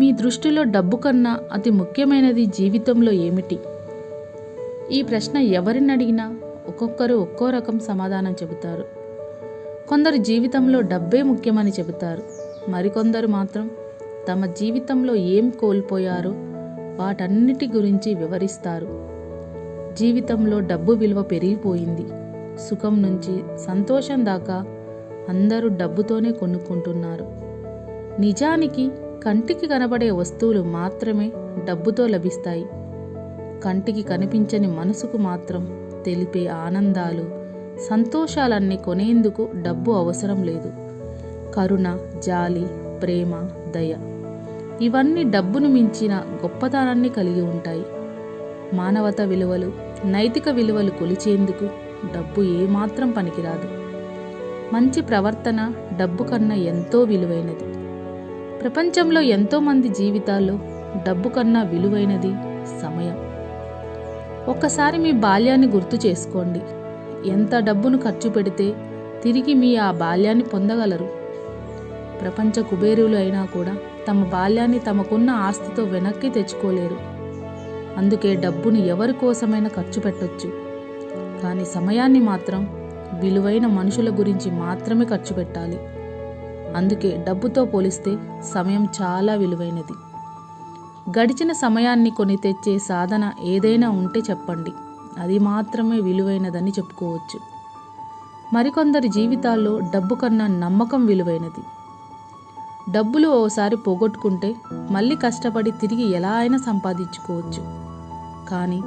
మీ దృష్టిలో డబ్బు కన్నా అతి ముఖ్యమైనది జీవితంలో ఏమిటి? ఈ ప్రశ్న ఎవరిని అడిగినా ఒక్కొక్కరు ఒక్కో రకం సమాధానం చెబుతారు. కొందరు జీవితంలో డబ్బే ముఖ్యమని చెబుతారు. మరికొందరు మాత్రం తమ జీవితంలో ఏం కోల్పోయారో వాటన్నిటి గురించి వివరిస్తారు. జీవితంలో డబ్బు విలువ పెరిగిపోయింది. సుఖం నుంచి సంతోషం దాకా అందరూ డబ్బుతోనే కొనుక్కుంటున్నారు. నిజానికి కంటికి కనబడే వస్తువులు మాత్రమే డబ్బుతో లభిస్తాయి. కంటికి కనిపించని మనసుకు మాత్రం తెలిపే ఆనందాలు సంతోషాలన్నీ కొనేందుకు డబ్బు అవసరం లేదు. కరుణ జాలి ప్రేమ దయ ఇవన్నీ డబ్బును మించిన గొప్పతనాన్ని కలిగి ఉంటాయి. మానవత విలువలు నైతిక విలువలు కొలిచేందుకు డబ్బు ఏమాత్రం పనికిరాదు. మంచి ప్రవర్తన డబ్బు కన్నా ఎంతో విలువైనది. ప్రపంచంలో ఎంతోమంది జీవితాల్లో డబ్బు కన్నా విలువైనది సమయం. ఒక్కసారి మీ బాల్యాన్ని గుర్తు చేసుకోండి. ఎంత డబ్బును ఖర్చు పెడితే తిరిగి మీ ఆ బాల్యాన్ని పొందగలరు? ప్రపంచ కుబేరులు అయినా కూడా తమ బాల్యాన్ని తమకున్న ఆస్తితో వెనక్కి తెచ్చుకోలేరు. అందుకే డబ్బుని ఎవరి కోసమైనా ఖర్చు పెట్టొచ్చు. కానీ సమయాన్ని మాత్రం విలువైన మనుషుల గురించి మాత్రమే ఖర్చు పెట్టాలి. అందుకే డబ్బుతో పోలిస్తే సమయం చాలా విలువైనది. గడిచిన సమయాన్ని కొని తెచ్చే సాధన ఏదైనా ఉంటే చెప్పండి. అది మాత్రమే విలువైనదని చెప్పుకోవచ్చు. మరికొందరి జీవితాల్లో డబ్బు కన్నా నమ్మకం విలువైనది. డబ్బులు ఓసారి పోగొట్టుకుంటే మళ్ళీ కష్టపడి తిరిగి ఎలా అయినా సంపాదించుకోవచ్చు. కానీ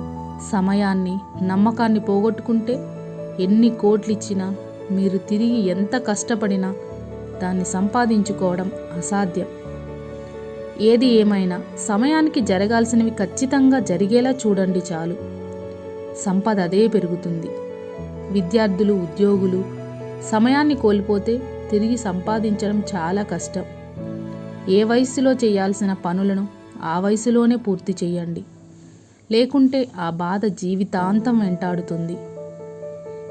సమయాన్ని నమ్మకాన్ని పోగొట్టుకుంటే ఎన్ని కోట్లు ఇచ్చినా మీరు తిరిగి ఎంత కష్టపడినా దాన్ని సంపాదించుకోవడం అసాధ్యం. ఏది ఏమైనా సమయానికి జరగాల్సినవి ఖచ్చితంగా జరిగేలా చూడండి చాలు. సంపద అదే పెరుగుతుంది. విద్యార్థులు ఉద్యోగులు సమయాన్ని కోల్పోతే తిరిగి సంపాదించడం చాలా కష్టం. ఏ వయసులో చేయాల్సిన పనులను ఆ వయసులోనే పూర్తి చేయండి. లేకుంటే ఆ బాధ జీవితాంతం వెంటాడుతుంది.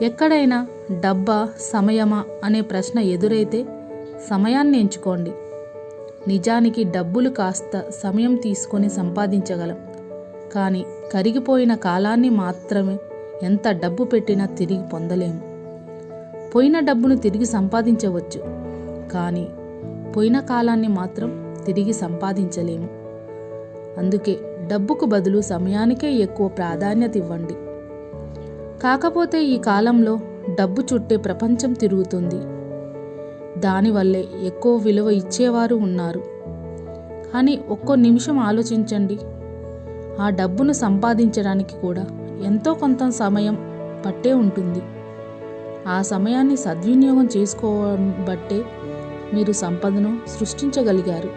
ఎక్కడైనా డబ్బా సమయమా అనే ప్రశ్న ఎదురైతే సమయాన్ని ఎంచుకోండి. నిజానికి డబ్బులు కాస్త సమయం తీసుకొని సంపాదించగలం. కానీ కరిగిపోయిన కాలాన్ని మాత్రమే ఎంత డబ్బు పెట్టినా తిరిగి పొందలేము. పోయిన డబ్బును తిరిగి సంపాదించవచ్చు. కానీ పోయిన కాలాన్ని మాత్రం తిరిగి సంపాదించలేము. అందుకే డబ్బుకు బదులు సమయానికే ఎక్కువ ప్రాధాన్యత ఇవ్వండి. కాకపోతే ఈ కాలంలో డబ్బు చుట్టే ప్రపంచం తిరుగుతుంది. దానివల్లే ఎక్కువ విలువ ఇచ్చేవారు ఉన్నారు. కానీ ఒక్కో నిమిషం ఆలోచించండి. ఆ డబ్బును సంపాదించడానికి కూడా ఎంతో కొంత సమయం పట్టే ఉంటుంది. ఆ సమయాన్ని సద్వినియోగం చేసుకోవడం బట్టే మీరు సంపదను సృష్టించగలిగారు.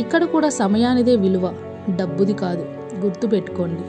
ఇక్కడ కూడా సమయానిదే విలువ డబ్బుది కాదు. గుర్తుపెట్టుకోండి.